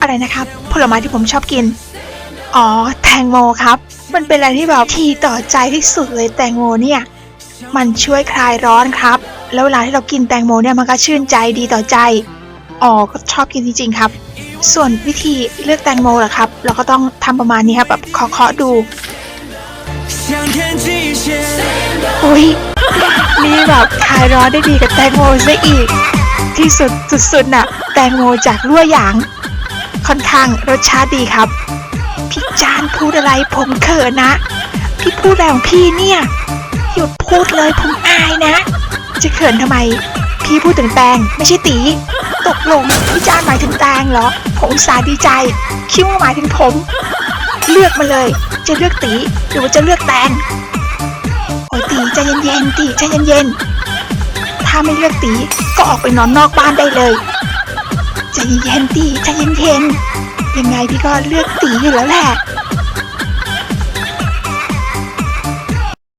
อะไรนะครับผลไม้ที่ผมชอบกิน อ๋อ แตงโมครับ มันเป็นอะไรที่แบบที่ต่อใจที่สุดเลยแตงโมเนี่ย มันช่วยคลายร้อนครับ แล้วเวลาที่เรากินแตงโมเนี่ยมันก็ชื่นใจดีต่อใจ อ๋อ ก็ชอบกินจริงๆครับ ส่วนวิธีเลือกแตงโมเหรอครับ เราก็ต้องทำประมาณนี้ครับแบบเคาะดูอุ้ยนี่แบบคลายร้อนได้ดีกับแตงโมซะอีก ที่สุดสุดๆน่ะ แตงโมจากรั่วหยาง ค่อนข้างรสชาติดีครับ พี่จานพูดอะไรผมเขินนะ พี่พูดอะไรงพี่เนี่ย หยุดพูดเลยผมอายนะ จะเขินทำไม พี่พูดถึงแตงไม่ใช่ตี ตกลงพี่จานหมายถึงแตงเหรอ ผมสาดีใจ คิดว่าหมายถึงผม เลือกมาเลย จะเลือกตีหรือว่าจะเลือกแตงโอ้ยตีใจเย็นๆตีใจเย็นๆถ้าไม่เลือกตีก็ออกไปนอนนอกบ้านได้เลย เย็นๆตีใจเย็นๆยังไงพี่ก็เลือกตีอยู่แล้วแหละ